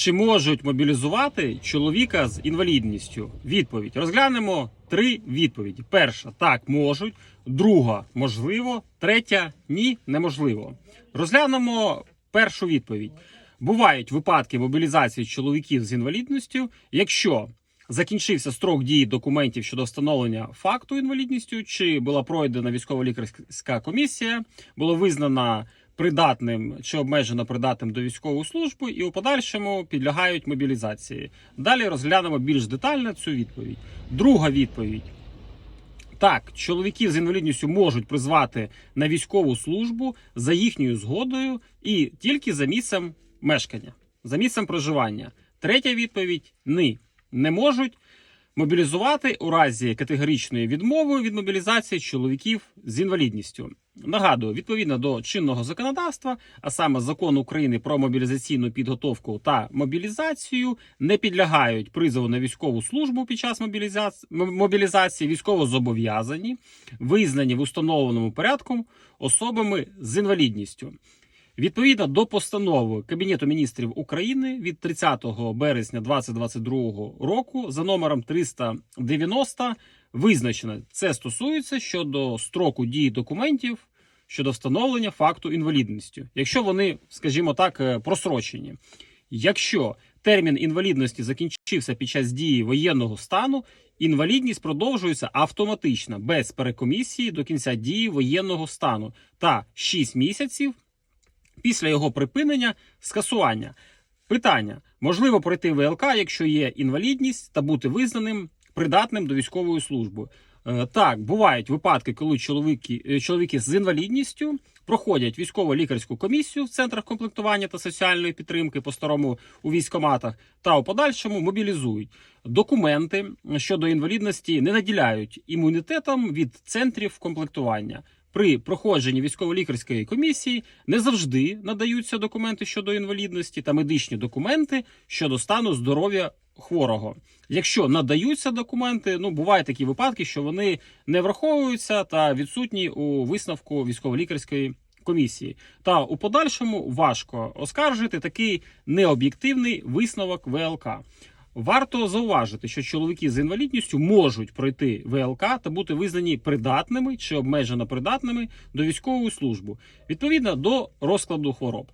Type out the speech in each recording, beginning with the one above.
Чи можуть мобілізувати чоловіка з інвалідністю? Відповідь. Розглянемо три відповіді. Перша так можуть, друга можливо, третя ні, неможливо. Розглянемо першу відповідь. Бувають випадки мобілізації чоловіків з інвалідністю, якщо закінчився строк дії документів щодо встановлення факту інвалідністю, чи була пройдена військово-лікарська комісія, було визнано придатним чи обмежено придатним до військової служби, і у подальшому підлягають мобілізації. Далі розглянемо більш детально цю відповідь. Друга відповідь. Так, чоловіків з інвалідністю можуть призвати на військову службу за їхньою згодою і тільки за місцем мешкання, за місцем проживання. Третя відповідь ні, не можуть мобілізувати у разі категоричної відмови від мобілізації чоловіків з інвалідністю. Нагадую, відповідно до чинного законодавства, а саме закону України про мобілізаційну підготовку та мобілізацію, не підлягають призову на військову службу під час мобілізації, мобілізації військовозобов'язані, визнані в установленому порядку особами з інвалідністю. Відповідно до постанови Кабінету міністрів України від 30 березня 2022 року за номером 390 визначено, це стосується щодо строку дії документів щодо встановлення факту інвалідності, якщо вони, скажімо так, е, просрочені. Якщо термін інвалідності закінчився під час дії воєнного стану, інвалідність продовжується автоматично без перекомісії до кінця дії воєнного стану та 6 місяців після його припинення скасування. Питання: можливо пройти ВЛК, якщо є інвалідність, та бути визнаним придатним до військової служби. Е, Так, бувають випадки, коли чоловіки, е, чоловіки з інвалідністю проходять військово-лікарську комісію в центрах комплектування та соціальної підтримки по старому у військоматах та у подальшому мобілізують. Документи щодо інвалідності не наділяють імунітетом від центрів комплектування. При проходженні військово-лікарської комісії не завжди надаються документи щодо інвалідності та медичні документи щодо стану здоров'я хворого. Якщо надаються документи, ну бувають такі випадки, що вони не враховуються та відсутні у висновку військово-лікарської комісії. Та у подальшому важко оскаржити такий необ'єктивний висновок ВЛК. Варто зауважити, що чоловіки з інвалідністю можуть пройти ВЛК та бути визнані придатними чи обмежено придатними до військової служби відповідно до розкладу хвороб.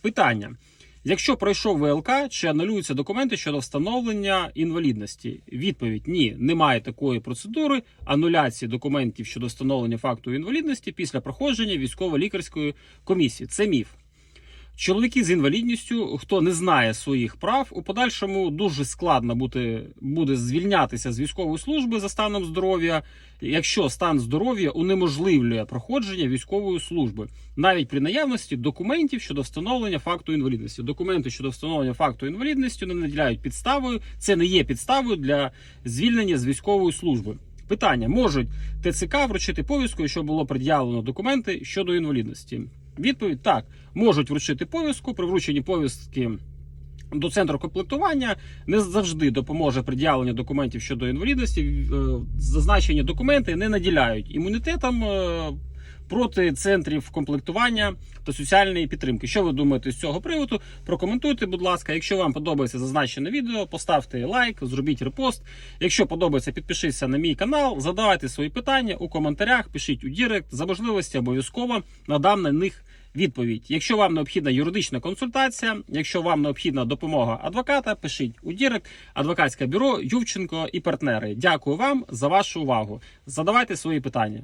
Питання: якщо пройшов ВЛК, чи анулюються документи щодо встановлення інвалідності? Відповідь: ні, немає такої процедури ануляції документів щодо встановлення факту інвалідності після проходження військово-лікарської комісії. Це міф. Чоловіки з інвалідністю, хто не знає своїх прав, у подальшому дуже складно бути, буде звільнятися з військової служби за станом здоров'я, якщо стан здоров'я унеможливлює проходження військової служби, навіть при наявності документів щодо встановлення факту інвалідності. Документи щодо встановлення факту інвалідності не наділяють підставою. Це не є підставою для звільнення з військової служби. Питання: можуть ТЦК вручити повістку, що було пред'явлено документи щодо інвалідності? Відповідь так, можуть вручити повістку. При врученні повістки до центру комплектування не завжди допоможе пред'явлення документів щодо інвалідності. Е, Зазначені документи не наділяють імунітетом. Проти центрів комплектування та соціальної підтримки. Що ви думаєте з цього приводу? Прокоментуйте, будь ласка. Якщо вам подобається зазначене відео, поставте лайк, зробіть репост. Якщо подобається, підпишіться на мій канал, задавайте свої питання у коментарях, пишіть у Дірект. За можливості обов'язково надам на них відповідь. Якщо вам необхідна юридична консультація, якщо вам необхідна допомога адвоката, пишіть у Дірект, адвокатське бюро Ювченко і партнери. Дякую вам за вашу увагу. Задавайте свої питання.